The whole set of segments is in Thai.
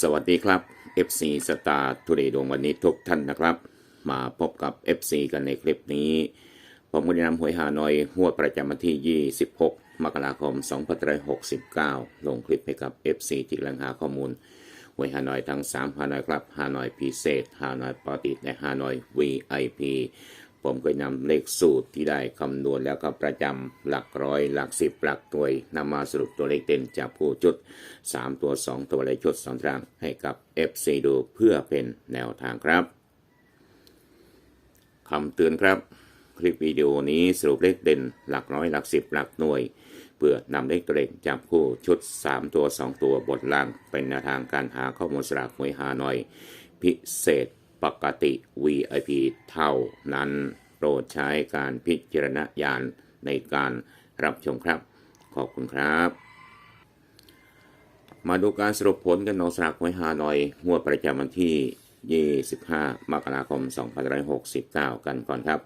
สวัสดีครับ FC สตาร์ทูเดย์ดวงวันนี้ทุกท่านนะครับ มาพบกับ FC กันในคลิปนี้ ผมก็จะนำหวยฮานอยหวดประจำวันที่ 26 มกราคม 2569 ลงคลิปให้กับ FC ที่กำลังหาข้อมูลหวยฮานอยทั้ง3ฮานอยครับฮานอยพิเศษฮานอยปกติและฮานอย VIP ผมก็นำเลขสูตรที่ได้คำนวณแล้วก็ประจำหลักร้อย หลักสิบหลักหน่วยนำมาสรุปตัวเลขเด่นจากผู้จุด 3 ตัว 2 ตัวและชุดสองทางให้กับ FC ดูเพื่อเป็นแนวทางครับคำเตือนครับ คลิปวิดีโอนี้สรุปเลขเด่นหลักร้อยหลักสิบหลักหน่วย เพื่อนำเลขตัวเลขจับคู่ชุด 3 ตัว 2 ตัวบทล่างเป็นแนวทางการหาข้อมูลสลากหวยหาหน่อย พิเศษ ปกติ VIP เท่านั้น โปรดใช้การพิจารณญาณในการรับชมครับ ขอบคุณครับ มาดูการสรุปผลกันของสลากหวยฮานอยงวดประจำวันที่ 25 มกราคม 2569 กันก่อนครับ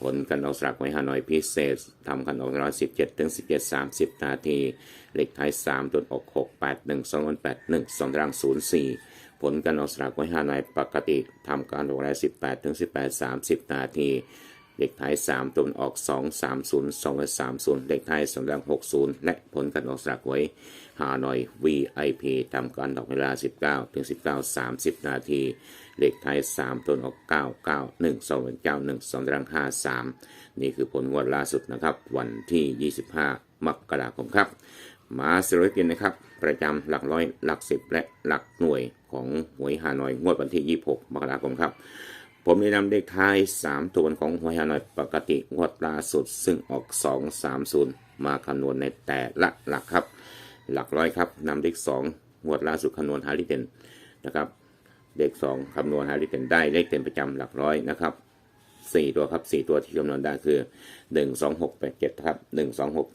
ผลกันออกสลากหวยฮานอยพิเศษทำกันออกร้อยสิบเจ็ดถึงสิบเจ็ดสามสิบนาที เลขท้ายสามตัวออกหกแปดหนึ่งสองแปดหนึ่งสองตารางศูนย์สี่ ผลการออกสลากหวยฮานอยปกติทำการออกร้อยสิบแปดถึงสิบแปดสามสิบนาที เลขท้าย 3ตัวออก 2 3 0 2 3 0 เลขท้าย2ดัง60 และผลการออกสลากหวยหาหน่อย VIP ทำการออกเวลา 19ถึง19 30 นาที เลขท้าย 3ตัวออก 9 9 1 2 9 1 2ดัง53 นี่คือผลงวดล่าสุดนะครับ วันที่ 25 มกราคมครับ มาสรุปกันนะครับ ประจำหลักร้อยหลักสิบและหลักหน่วย ของหวยฮานอยงวดวันที่ 26 มกราคมครับ ผมได้นำเลขท้าย 3 ตัวของหวยฮานอยปกติงวดล่าสุด ซึ่งออก 2 3 0 มาคำนวณในแต่ละหลักครับ หลักร้อยครับนำเลข2งวดล่าสุดคำนวณหาลิเดนนะครับเลข2คำนวณหาลิเดนได้เลขเต็มประจำหลักร้อยนะครับ4ตัวครับ4ตัวที่คำนวณได้คือ1 2 6 8 7ครับ1 2 6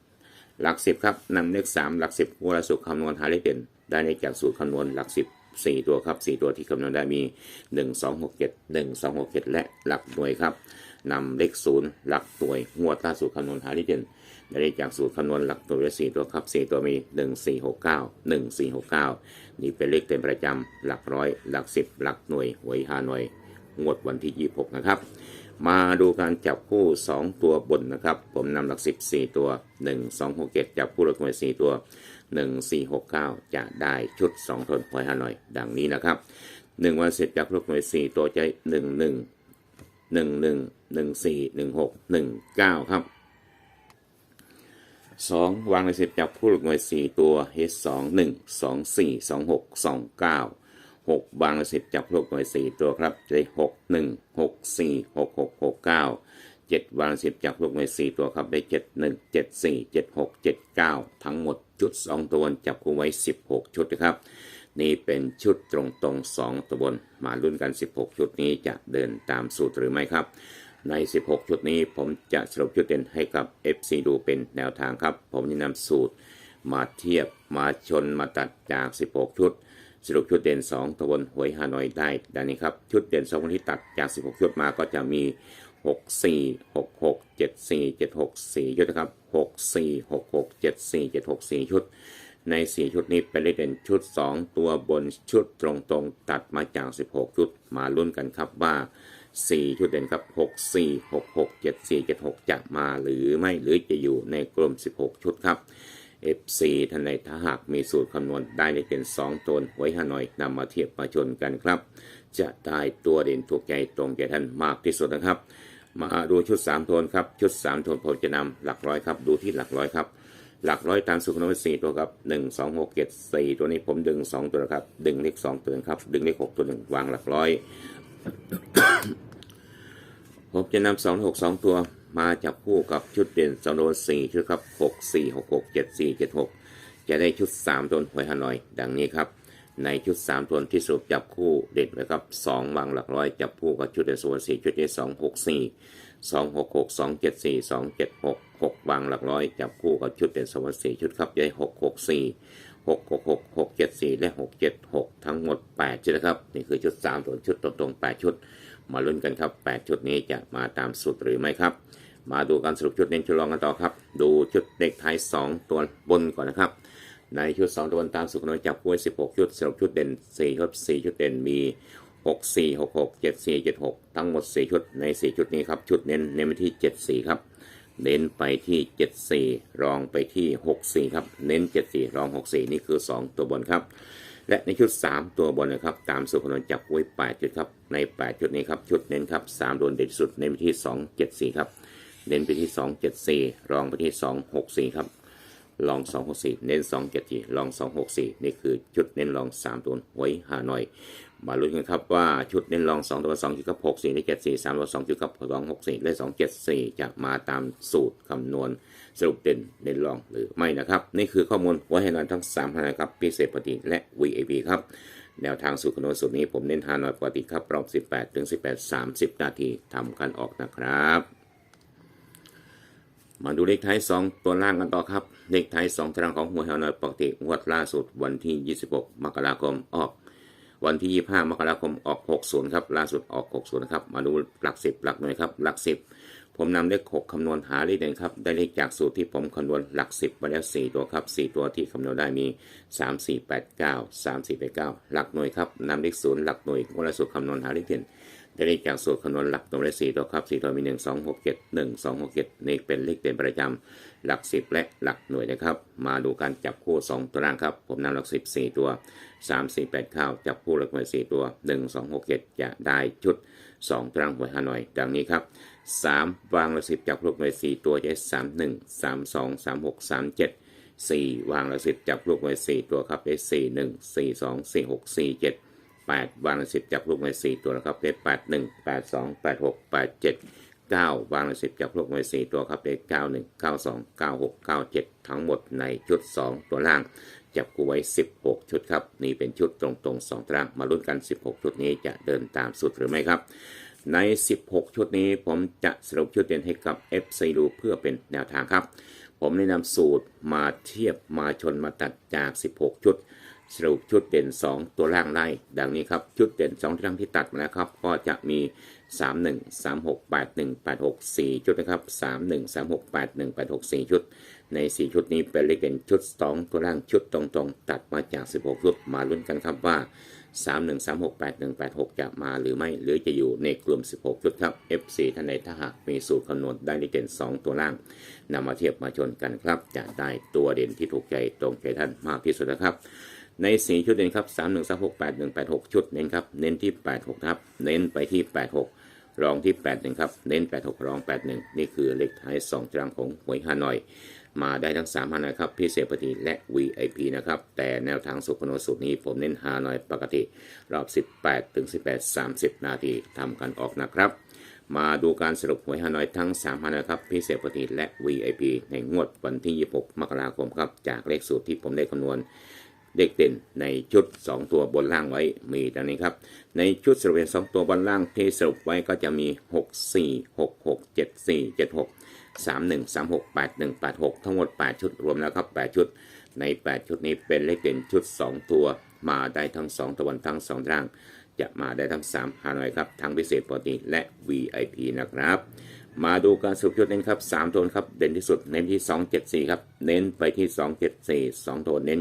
7หลัก10ครับนำเลข3หลัก10งวดล่าสุดคำนวณหาเลขเด่นได้ในจากสูตรคำนวณหลัก10 4 ตัวครับ 4 ตัวที่คำนวณได้มี 1 2 6 7 1 2 6 7 และหลักหน่วยครับนำเลข0หลักหน่วยงวดล่าสุดคำนวณหาเลขเด่นได้จากสูตรคำนวณหลักหน่วยละ4ตัวครับ4ตัวมี1 4 6 9 1 4 6 9นี่เป็นเลขเต็มประจำหลักร้อย หลัก10หลักหน่วยหวยฮานอยงวดวันที่26นะครับ มาดูการจับคู่2ตัวบนนะครับ ผมนำหลัก10 4ตัว1 2 6 7จับคู่หลักหน่วย4ตัว 1 4 6 9 จะได้ชุด 2 ทนหวยฮานอย ดังนี้นะครับ 1 วันเสร็จจับลูกหน่วย 4 ตัวใจ 1 1 1 1 1 4 1 6 1 9 ครับ 2 วางในเสร็จจับคู่ลูกหน่วย 4 ตัว H 2 1 2 4 2 6 2 9 6วางในเสร็จจับลูกหน่วย 4 ตัวครับจะได้6 1 6 4 6 6 6 9 7 วางสิบจากลูกหน่วย 4 ตัวครับได้ 7 1 7 4 7 6 7 9 ทั้งหมดชุด 2 ตัวจับคู่ไว้ 16 ชุดนะครับ นี่เป็นชุดตรงตรงๆ 2 ตัวบน มาลุ้นกัน 16 ชุดนี้จะเดินตามสูตรหรือไม่ครับ ใน 16 ชุดนี้ผมจะสรุปชุดเด่นให้กับ FC ดูเป็นแนวทางครับ ผมจะนำสูตรมาเทียบมาชนมาตัดจาก 16 ชุดสรุปชุดเด่น 2ตัวบนหวยฮานอยได้ดังนี้ครับ ชุดเด่น2คนที่ตัดจาก 16 ชุดมาก็จะมี 6 4 6 6 7 4 7 6 4 ชุดนะครับ 6 4 6 6 7 4 7 6 4 ชุด ใน 4 ชุดนี้เป็นเลขเด่นชุด 2 ตัวบนชุดตรงๆ ตัดมาจาก 16 ชุดมาลุ้นกันครับว่า 4 ชุดเด่นครับ 6 4 6 6 7 4 7 6 จะมาหรือไม่หรือจะอยู่ในกลุ่ม 16 ชุดครับ FC ท่านในถ้าหากมีสูตรคำนวณได้ในเป็น 2ตัวหวยฮานอยนำมาเทียบมาชนกันครับ จะได้ตัวเด่นถูกใจตรงใจท่านมากที่สุดนะครับ มาดูชุด3โทนครับชุด3โทนผมจะนำหลักร้อยครับดูที่หลักร้อยครับหลักร้อยตามสูตรคำนวณ4ตัวครับ1 2 6 7 4ตัวนี้ผมดึง2ตัวครับดึงเลข2ตัวครับดึงเลข6ตัวหนึ่งวางหลักร้อยผมจะนำสองหกสองตัวมาจับคู่กับชุดเด่นสองโดนสี่ชุดครับหกสี่หกหกเจ็ดสี่เจ็ดหกจะได้ชุดสามตัวหวยฮานอย ดังนี้ครับ ในชุดสามตัวที่สรุปจับคู่เด่นไว้ครับสองวางหลักร้อยจับคู่กับชุดเด่นส่วนสี่ชุดที่สองหกสี่สองหกหกสองเจ็ดสี่สองเจ็ดหกหกวางหลักร้อยจับคู่กับชุดเด่นส่วนสี่ชุดครับจะได้หกหกสี่หกหกหกหกเจ็ดสี่และหกเจ็ดหกทั้งหมดแปดชุดนะครับ นี่คือชุดสามตัวชุดตรงๆแปดชุด มาลุ้นกันครับ 8 ชุดนี้จะมาตามสูตรหรือไม่ครับ มาดูการสรุปชุดเน้นชุดรองกันต่อครับ ดูชุดเด็กไทย 2 ตัวบนก่อนนะครับ ในชุด2ตัวบนตามสุขนนจับกล้วย16 ชุดสรุปชุดเด่น 4 ชุด 4 ชุดเด่นมี 6 4 6 6 7 4 7 6 ทั้งหมด 4 ชุดใน 4 ชุดนี้ครับ ชุดเน้นเน้นไปที่ 7 4 ครับ เน้นไปที่ 7 4 รองไปที่ 6 4 ครับ เน้น 7 4 รอง 6 4 นี่คือ 2 ตัวบนครับ และในชุด 3 ตัวบนนะครับ ตามสุขนนจับกล้วย8จุดครับ ใน8จุดนี้ครับ ชุดเน้นครับ3โดนเด่นสุดเน้นไปที่ 2 7 4 ครับ เน้นไปที่ 2 7 4 รองไปที่ 2 6 4 ครับ ลอง 264 เน้น 274 ลอง 264 นี่คือชุดเน้นลอง 3 ตัวไว้หาหน่อย มาลุ้นกันครับว่าชุดเน้นลอง 2 ตัว 2 จุดกับ 64 ได้ 74 3 ตัว 2 จุดกับ 264และ274 จะมาตามสูตรคำนวณสรุปเด่นเน้นลองหรือไม่นะครับ นี่คือข้อมูลไว้ให้นอนทั้ง3พนันครับพิเศษปกติและ VIP ครับแนวทางสูตรคำนวณสูตรนี้ผมเน้นฮานอยปกติครับรอบ 18 ถึง 18 30 นาทีทำกันออกนะครับ มาดูเลขท้าย 2 ตัวล่างกันต่อครับ เลขท้าย2ตารางของหัวแถวนอยปกติงวดล่าสุดวันที่ 26 มกราคมออก วันที่ 25 มกราคมออก 60 ครับล่าสุดออก 60นะครับมาดูหลัก 10 หลักหน่วยครับหลัก 10 ผมนำเลข 6คำนวณหาเลขเด่นครับได้เลขจากสูตรที่ผมคำนวณหลัก 10มาแล้ว4ตัวครับ4ตัวที่คำนวณได้มี 3 4 8 9 3 4 8 9 หลักหน่วยครับนำเลข0หลักหน่วยวันละสูตรคำนวณหาเลขเด่น ได้เลขจากสูตรคำนวณหลักตัวเลขสี่ตัวครับสี่ตัวมีหนึ่งสองหกเจ็ดหนึ่งสองหกเจ็ดนี่เป็นเลขเด่นประจำหลักสิบและหลักหน่วยนะครับ มาดูการจับคู่สองตัวล่างครับ ผมนำหลักสิบสี่ตัวสามสี่แปดเก้าวจับคู่หลักหน่วยสี่ตัวหนึ่งสองหกเจ็ดจะได้ชุดสองตารางหวยฮานอย ดังนี้ครับสามวางหลักสิบจับลูกหน่วยสี่ตัวจะสามหนึ่งสามสองสามหกสามเจ็ดสี่วางหลักสิบจับลูกหน่วยสี่ตัวครับได้สี่หนึ่งสี่สองสี่หกสี่เจ็ด แปดวางละสิบจับลูกไม้สี่ตัวนะครับได้แปดหนึ่งแปดสองแปดหกแปดเจ็ดเก้าวางละสิบจับลูกไม้สี่ตัวครับเก้าหนึ่งเก้าสองเก้าหกเก้าเจ็ดทั้งหมดในชุดสองตัวล่าง จับกูไว้สิบหกชุดครับ นี่เป็นชุดตรงๆสองตารางมาลุ้นกันสิบหกชุดนี้จะเดินตามสุดหรือไม่ครับใน 16 ชุดนี้ผมจะสรุปชุดเด่นให้กับ FC ดูเพื่อเป็นแนวทางครับ ผมแนะนำสูตรมาเทียบมาชนมาตัดจาก 16 ชุด สรุปชุดเด่น 2 ตัวล่างไล่ดังนี้ครับ ชุดเด่น 2 ที่ทั้งที่ตัดมาแล้วครับ ก็จะมี 3 1 3 6 8 1 8 6 4 ชุดนะครับ 3 1 3 6 8 1 8 6 4 ชุด ใน 4 ชุดนี้เป็นเลขเด่นชุด 2 ตัวล่างชุดตรงๆ ตัดมาจาก 16 ชุดมาลุ้นกันครับว่า 3 1 3 6 8 1 8 6 จะมาหรือไม่ หรือจะอยู่ในกลุ่ม 16 ชุดครับ F4 ท่านใดถ้าหากมีสูตรคำนวณได้เลขเด่น 2 ตัวล่างนำมาเทียบมาชนกันครับ จะได้ตัวเด่นที่ถูกใจตรงใจท่านมากที่สุดนะครับ ใน 4 ชุดเด่นครับ 3 1 3 6 8 1 8 6 ชุดเน้นครับ เน้นที่ 86ครับ เน้นไปที่ 86 รองที่ 81 ครับ เน้น 86 รอง 81 นี่คือเลขท้าย2ตารางของหวยฮานอย มาได้ทั้ง3ฮานอยครับ พิเศษปกติและ VIP นะครับ แต่แนวทางสุขโนสูตรนี้ผมเน้นฮานอยปกติ รอบ 18 ถึง 18 30 นาทีทำกันออกนะครับ มาดูการสรุปหวยฮานอยทั้ง3ฮานอยครับ พิเศษปกติและ VIP ในงวดวันที่ 26 มกราคมครับ จากเลขสูตรที่ผมได้คำนวณ เด็กเด่นในชุด 2 ตัวบนล่างไว้มีดังนี้ครับ ในชุดสรุปสองตัวบนล่างที่สรุปไว้ก็จะมี 6 4 6 6 7 4 7 6 3 1 3 6 8 1 8 6 ทั้งหมด 8 ชุดรวมแล้วครับ 8 ชุด ใน 8 ชุดนี้เป็นเลขเด่นชุด 2 ตัว มาได้ทั้ง 2 ตะวันทั้ง 2 ร่าง จะมาได้ทั้ง3ฮานอยครับ ทั้งพิเศษปกติและ VIP นะครับ มาดูการสรุปชุดเน้นครับ3ตัวครับเด่นที่สุดเน้นที่274ครับเน้นไปที่274 2ตัวเน้น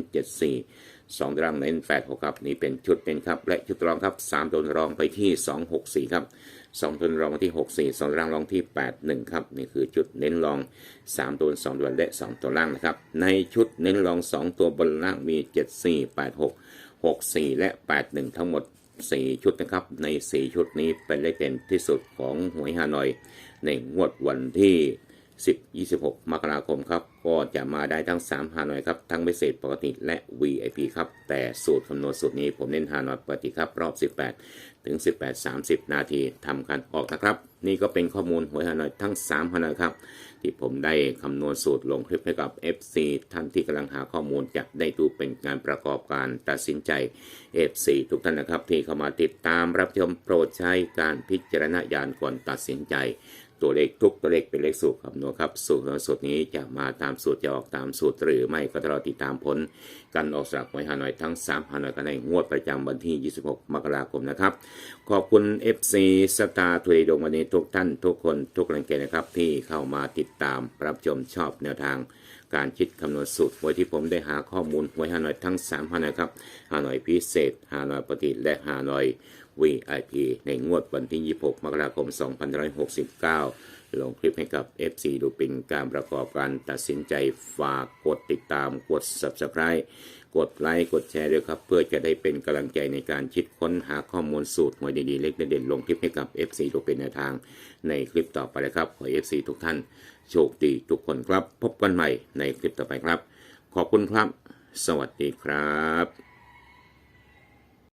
74 2ตารางเน้น86ครับนี่เป็นชุดเน้นครับและชุดรองครับ3ตัวรองไปที่264ครับ2ตัวรองที่64 2ตารางรองที่81ครับนี่คือชุดเน้นรอง3ตัว2ตัวและ2ตัวล่างนะครับในชุดเน้นรอง2ตัวบนล่างมี74 86 64และ81ทั้งหมด4ชุดนะครับใน4ชุดนี้เป็นเลขเด่นที่สุดของหวยฮานอย ในงวดวันที่ 10 26 มกราคมครับ ก็จะมาได้ทั้ง3ฮานอยครับ ทั้งพิเศษปกติและ VIP ครับ แต่สูตรคำนวณสูตรนี้ผมเน้นฮานอยปกติครับ รอบ 18 ถึง 18 30 นาทีทำการออกนะครับ นี่ก็เป็นข้อมูลหวยฮานอยทั้ง3ฮานอยครับ ที่ผมได้คำนวณสูตรลงคลิปให้กับ FC ท่านที่กำลังหาข้อมูลจะได้ดูเป็นการประกอบการตัดสินใจ FC ทุกท่านนะครับ ที่เข้ามาติดตามรับชมโปรดใช้การพิจารณญาณก่อนตัดสินใจ ตัวเลขทุกตัวเลขเป็นเลขสูตรคำนวณครับ สูตรสูตรนี้จะมาตามสูตรจะออกตามสูตรหรือไม่ก็ต้องรอติดตามผลการออกสลากหวยฮานอยทั้ง3ฮานอยกันในงวดประจำวันที่ 26 มกราคมนะครับ ขอบคุณ FC สตาร์ทุยดงวันนี้ทุกท่านทุกคนทุกแรงเกนะครับที่เข้ามาติดตามรับชมชอบแนวทางการคิดคำนวณสูตรหวยที่ผมได้หาข้อมูลหวยฮานอยทั้ง3ฮานอยครับฮานอยพิเศษฮานอยปกติและฮานอย VIP ในงวดวันที่ 26 มกราคม 2569 ลงคลิปให้กับ FC ดูเป็นการประกอบการตัดสินใจฝากกดติดตามกด Subscribe กดไลค์กดแชร์ด้วยครับ เพื่อจะได้เป็นกำลังใจในการคิดค้นหาข้อมูลสูตรหวยดีๆ เล็กเด่นๆลงคลิปให้กับ FC ดูเป็นแนวทางในคลิปต่อไปนะครับ ขอ FC ทุกท่าน โชคดีทุกคนครับ พบกันใหม่ในคลิปต่อไปครับ ขอบคุณครับ สวัสดีครับ